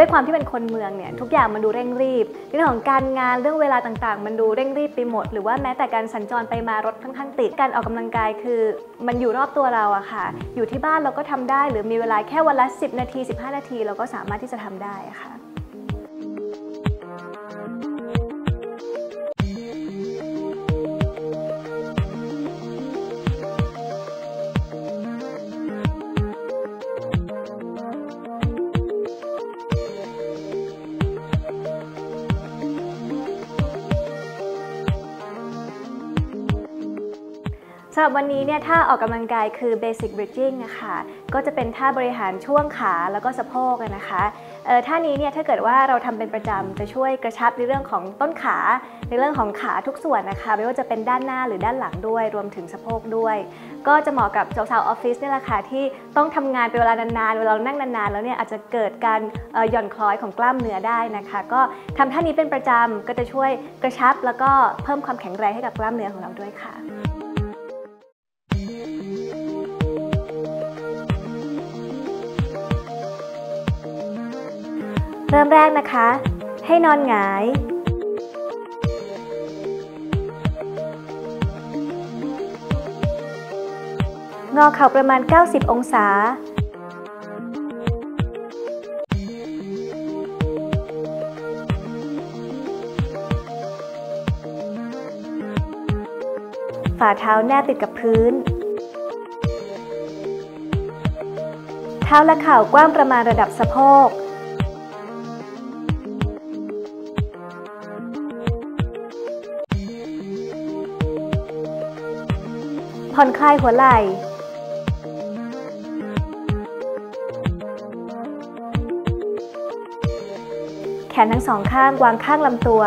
ด้วยความที่เป็นคนเมืองเนี่ยทุกอย่างมันดูเร่งรีบเรื่องของการงานเรื่องเวลาต่างๆ มันดูเร่งรีบไปหมด หรือว่าแม้แต่การสัญจรไปมารถค่อนข้างติดการออกกำลังกายคือ มันอยู่รอบตัวเราอะค่ะ อยู่ที่บ้านเราก็ทำได้ หรือมีเวลาแค่วันละ 10 นาที 15 นาที เราก็สามารถที่จะทำได้ค่ะ สำหรับวันนี้เนี่ยท่าออกกำลังกายคือ basic bridging นะคะก็จะเป็นท่าบริหารช่วงขาแล้วก็สะโพกนะคะเออท่านี้เนี่ยถ้าเกิดว่าเราทำเป็นประจำจะช่วยกระชับในเรื่องของต้นขา ในเรื่องของขาทุกส่วนนะคะ ไม่ว่าจะเป็นด้านหน้าหรือด้านหลังด้วย รวมถึงสะโพกด้วย ก็จะเหมาะกับสาวๆออฟฟิศเนี่ยแหละค่ะที่ต้องทำงานเป็นเวลานานๆเวลาเรานั่งนานๆ แล้วเนี่ยอาจจะเกิดการหย่อนคล้อยของกล้ามเนื้อได้นะคะ ก็ทำท่านี้เป็นประจำก็จะช่วยกระชับแล้วก็เพิ่มความแข็งแรงให้กับกล้ามเนื้อของเราด้วยค่ะ เริ่มแรกนะคะ ให้นอนหงาย งอเข่าประมาณ 90 องศา ฝ่าเท้าแนบติดกับพื้น เท้าและเข่ากว้างประมาณระดับสะโพก ผ่อนคลายหัวไหล่แขนทั้งสองข้างวางข้างลำตัว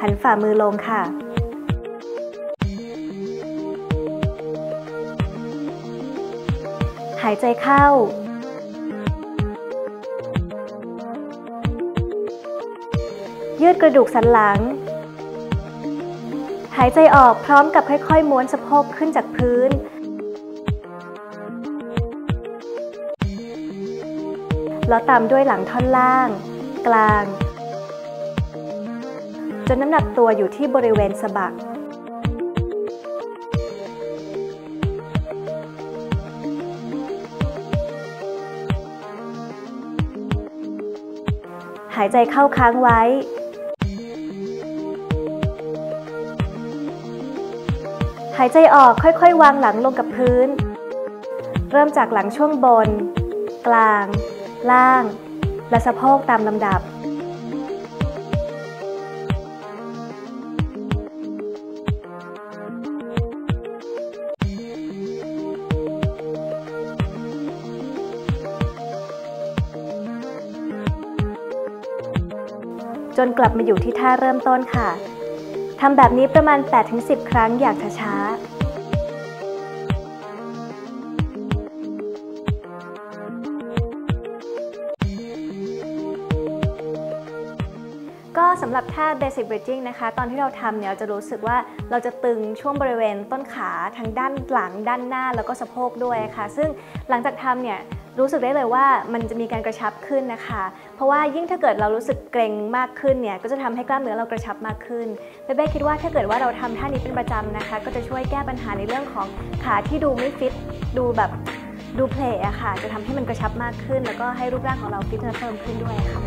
หันฝ่ามือลงค่ะ หายใจเข้า ยืดกระดูกสันหลัง หายใจออกพร้อมกับค่อยๆ ม้วนสะโพกขึ้นจากพื้น แล้วตามด้วยหลังท่อนล่าง กลาง จนน้ำหนักตัวอยู่ที่บริเวณสะบักหายใจเข้าค้างไว้ายใจออกค่อยๆ วางหลังลงกับพื้น เริ่มจากหลังช่วงบน กลาง ล่าง และสะโพกตามลำดับ จนกลับมาอยู่ที่ท่าเริ่มต้นค่ะทำแบบนี้ประมาณ 8-10 ครั้งอย่างช้าๆ สำหรับท่า basic bridging นะคะ ตอนที่เราทำเนี่ยเราจะรู้สึกว่าเราจะตึงช่วงบริเวณต้นขาทั้งด้านหลังด้านหน้าแล้วก็สะโพกด้วยค่ะ ซึ่งหลังจากทำเนี่ยรู้สึกได้เลยว่ามันจะมีการกระชับขึ้นนะคะ เพราะว่ายิ่งถ้าเกิดเรารู้สึกเกร็งมากขึ้นเนี่ยก็จะทำให้กล้ามเนื้อเรากระชับมากขึ้นเบ๊คิดว่าถ้าเกิดว่าเราทำท่านี้เป็นประจำนะคะ ก็จะช่วยแก้ปัญหาในเรื่องของขาที่ดูไม่ฟิตดูแบบ ดูเพลอะค่ะ จะทำให้มันกระชับมากขึ้น แล้วก็ให้รูปร่างของเราฟิตและเฟิร์มขึ้นด้วยค่ะ